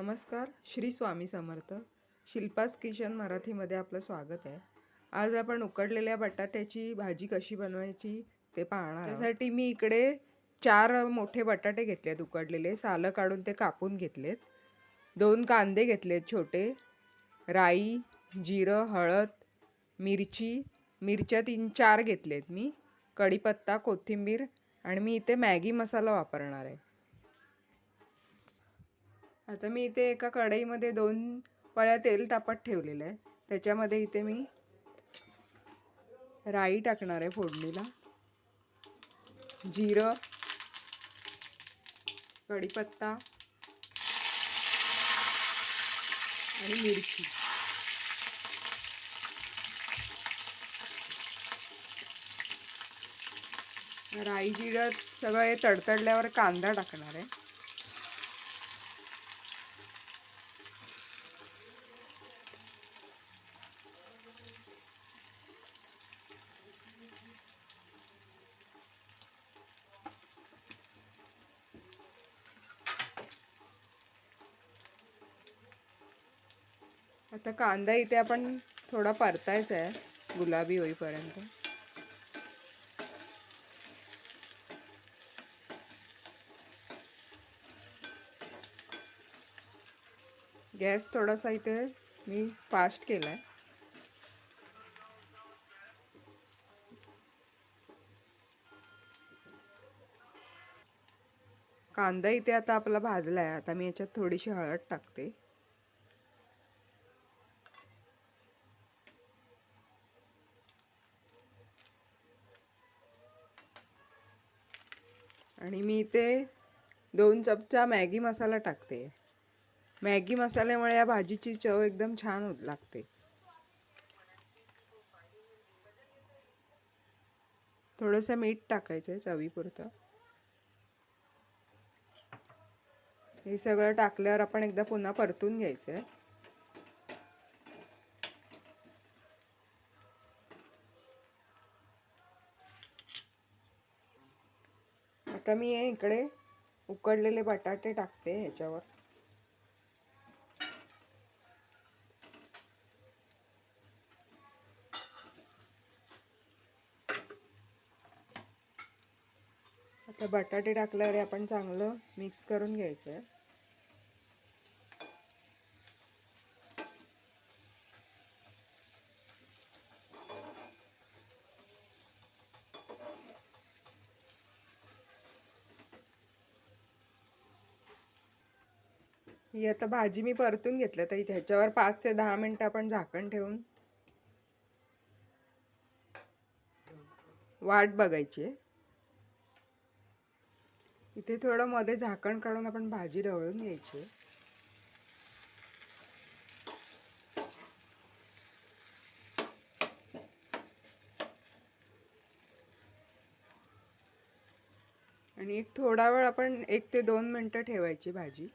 नमस्कार श्री स्वामी समर्थ. शिल्पास किचन मराठीमध्ये आपलं स्वागत आहे. आज आपण उकडलेल्या बटाट्याची भाजी कशी बनवायची ते पाहणार त्यासाठी मी इकडे चार मोठे बटाटे घेतलेत उकडलेले. सालं काढून ते कापून घेतलेत. दोन कांदे घेतलेत छोटे. राई जिरं हळद मिरची. मिरच्या तीन चार घेतलेत मी. कढीपत्ता कोथिंबीर आणि मी इथे मॅगी मसाला वापरणार आहे. आता मी इथे एका कढईमध्ये दोन पळ्या तेल तापत ठेवलेलं आहे. त्याच्यामध्ये इथे मी राई टाकणार आहे फोडणीला. जिरं कढीपत्ता आणि मिरची. राई जिरं सगळं हे तडतडल्यावर कांदा टाकणार आहे. आता कांदा इथे आपण थोडा परतायचा आहे गुलाबी होईपर्यंत. गॅस थोडासा इथे मी फास्ट केला आहे कांदा इथे आता आपला भाजला आहे आता मी याच्यात थोडीशी हळद टाकते. आणि मी इथे दोन चमचा मॅगी मसाला टाकते. मॅगी मसाल्यामुळे या भाजीची चव एकदम छान होत लागते. थोडंसं मीठ टाकायचं आहे चवीपुरतं. हे सगळं टाकल्यावर आपण एकदा पुन्हा परतून घ्यायचं आहे आता मी हे इकडे उकडलेले बटाटे टाकते ह्याच्यावर. आता बटाटे टाकल्यावर आपण चांगलं मिक्स करून घ्यायचं आहे ही आता भाजी मी परतून घेतलं तर ह्याच्यावर पाच ते दहा मिनटं आपण झाकण ठेवून. वाट बघायची आहे. इथे थोडं मध्ये झाकण काढून आपण भाजी ढवळून घ्यायची आहे. आणि एक थोडा वेळ आपण एक ते दोन मिनटं ठेवायची भाजी.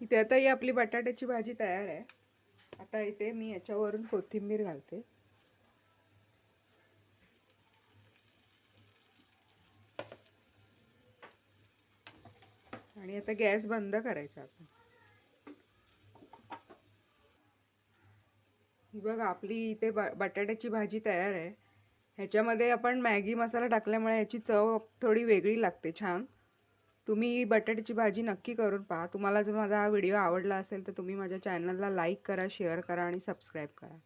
इथे आता ही आपली बटाट्याची भाजी तयार आहे. आता इथे मी याच्यावरून कोथिंबीर घालते. आणि आता गॅस बंद करायचा आपण ही बघ आपली इथे ब बटाट्याची भाजी तयार आहे. ह्याच्यामध्ये आपण मॅगी मसाला टाकल्यामुळे ह्याची चव थोडी वेगळी लागते छान. तुम्ही बटाट्याची भाजी नक्की करून पहा. तुम्हाला जर माझा हा व्हिडिओ आवडला असेल तर तुम्ही माझ्या चॅनलला लाईक करा शेअर करा आणि सबस्क्राईब करा.